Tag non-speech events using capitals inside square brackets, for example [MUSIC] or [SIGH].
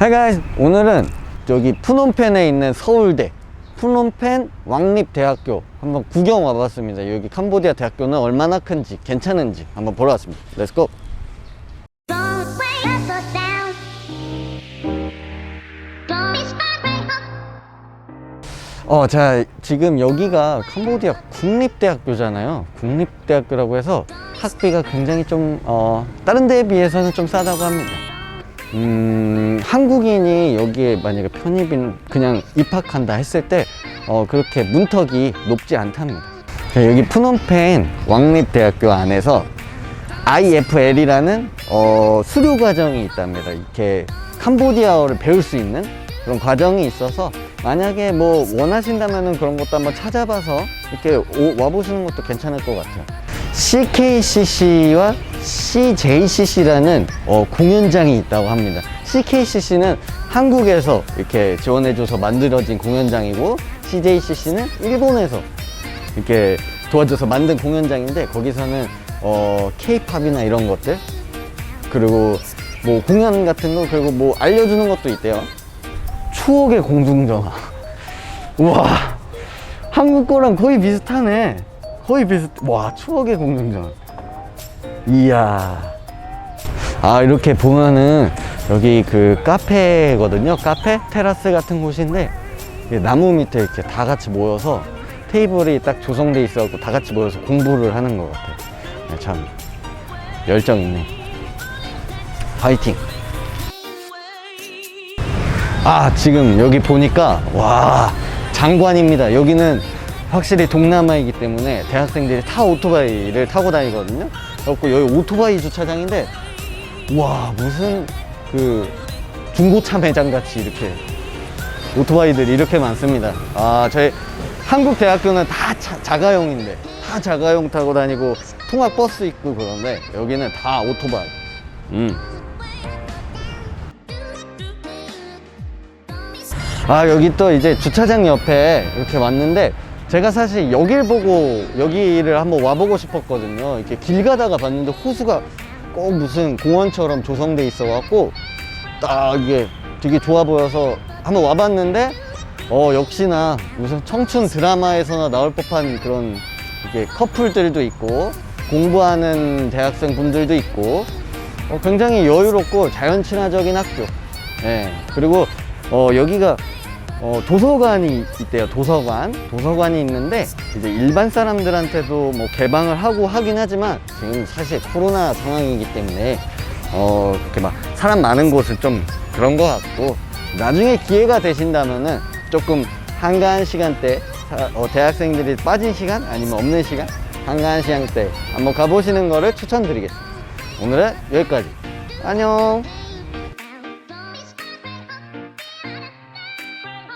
Hi guys 오늘은 여기 푸놈펜에 있는 서울대 푸놈펜 왕립대학교 한번 구경 와봤습니다 여기 캄보디아 대학교는 얼마나 큰지 괜찮은지 한번 보러 왔습니다 Let's. 어, 자, 지금 여기가 캄보디아 국립대학교잖아요. 국립대학교라고 해서 학비가 굉장히 좀, 어, 다른 데에 비해서는 좀 싸다고 합니다. 음, 한국인이 여기에 만약에 편입인, 그냥 입학한다 했을 때, 어, 그렇게 문턱이 높지 않답니다. 자, 여기 푸놈펜 왕립대학교 안에서 IFL이라는 어, 수료 과정이 있답니다. 이렇게 캄보디아어를 배울 수 있는 그런 과정이 있어서 만약에 뭐 원하신다면은 그런 것도 한번 찾아봐서 이렇게 오- 와보시는 것도 괜찮을 것 같아요. CKCC와 CJCC라는 어, 공연장이 있다고 합니다. CKCC는 한국에서 이렇게 지원해줘서 만들어진 공연장이고 CJCC는 일본에서 이렇게 도와줘서 만든 공연장인데 거기서는 어 케이팝이나 이런 것들 그리고 뭐 공연 같은 거 그리고 뭐 알려주는 것도 있대요. 추억의 공중전화. [LAUGHS] 우와. 한국 거랑 거의 비슷하네. 거의 비슷 와 추억의 공중전화 이야. 아 이렇게 보면은 여기 그 카페거든요. 카페? 테라스 같은 곳인데 이 나무 밑에 이렇게 다 같이 모여서 테이블이 딱 조성돼 있어갖고 다 같이 모여서 공부를 하는 것 같아요. 네, 참 열정 있네. 파이팅. 아 지금 여기 보니까 와 장관입니다. 여기는 확실히 동남아이기 때문에 대학생들이 타 오토바이를 타고 다니거든요. 그래갖고 여기 오토바이 주차장인데 와 무슨 그 중고차 매장 같이 이렇게 오토바이들이 이렇게 많습니다. 아 저희 한국 대학교는 다 자, 자가용인데 다 자가용 타고 다니고 통학 버스 있고 그런데 여기는 다 오토바이. 음. 아 여기 또 이제 주차장 옆에 이렇게 왔는데 제가 사실 여길 보고 여기를 한번 와보고 싶었거든요 이렇게 길 가다가 봤는데 호수가 꼭 무슨 공원처럼 조성돼 있어 갖고 딱 이게 되게 좋아 보여서 한번 와봤는데 어 역시나 무슨 청춘 드라마에서나 나올 법한 그런 이게 커플들도 있고 공부하는 대학생 분들도 있고 어, 굉장히 여유롭고 자연 친화적인 학교. 예. 그리고 어, 여기가 어, 도서관이 있대요. 도서관. 도서관이 있는데 이제 일반 사람들한테도 뭐 개방을 하고 하긴 하지만 지금 사실 코로나 상황이기 때문에 어, 그렇게 막 사람 많은 곳은 좀 그런 것 같고 나중에 기회가 되신다면은 조금 한가한 시간대 사- 어, 대학생들이 빠진 시간 아니면 없는 시간 한가한 시간대 한번 가보시는 거를 추천드리겠습니다. 오늘은 여기까지. 안녕.